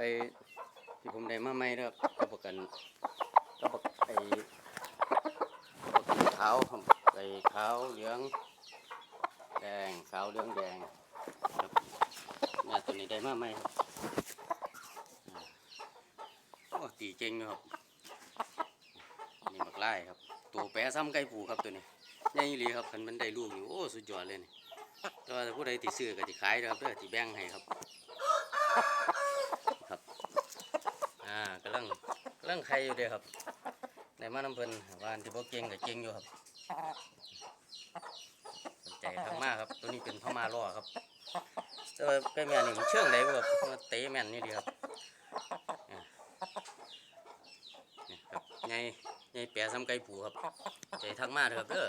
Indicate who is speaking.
Speaker 1: ไปที่ผมได้มาใหม่นะครับกับประกันกับประไอ้ประกันขาวไอ้ขาวเหลืองแดงขาวเหลืองแดงครับแม่ตัวนี้ได้มาใหม่ครับอ่าโอ้ตีเก่งอยู่ครับนี่บักไล่ครับ ตัวแปะซ้ำไก่ผูครับตัวนี้ใหญ่อีหลีครับคันมันได้ลูกอยู่โอ้สุดยอดเลยนี่แต่ว่าถ้าผู้ใดติซื้อก็ติขายนะครับเด้อติแบ่งให้ครับ อ่ากำลังกำลังไข่อยู่เด้อครับในมาน้ำเพิ่นวาอันที่บ่เก่งก็เก่งอยู่ครับสนใจทางมากครับ ตัวนี้เป็นพม่าล่อครับแต่ว่าไก่แม่นี่มันเชื่องไหนบ่ครับเตะแม่นนี่ดีครับอ่านี่ครับใหญ่ใหญ่แปะซ้ำไก่ผูครับใจทักมากเลยครับเด้อ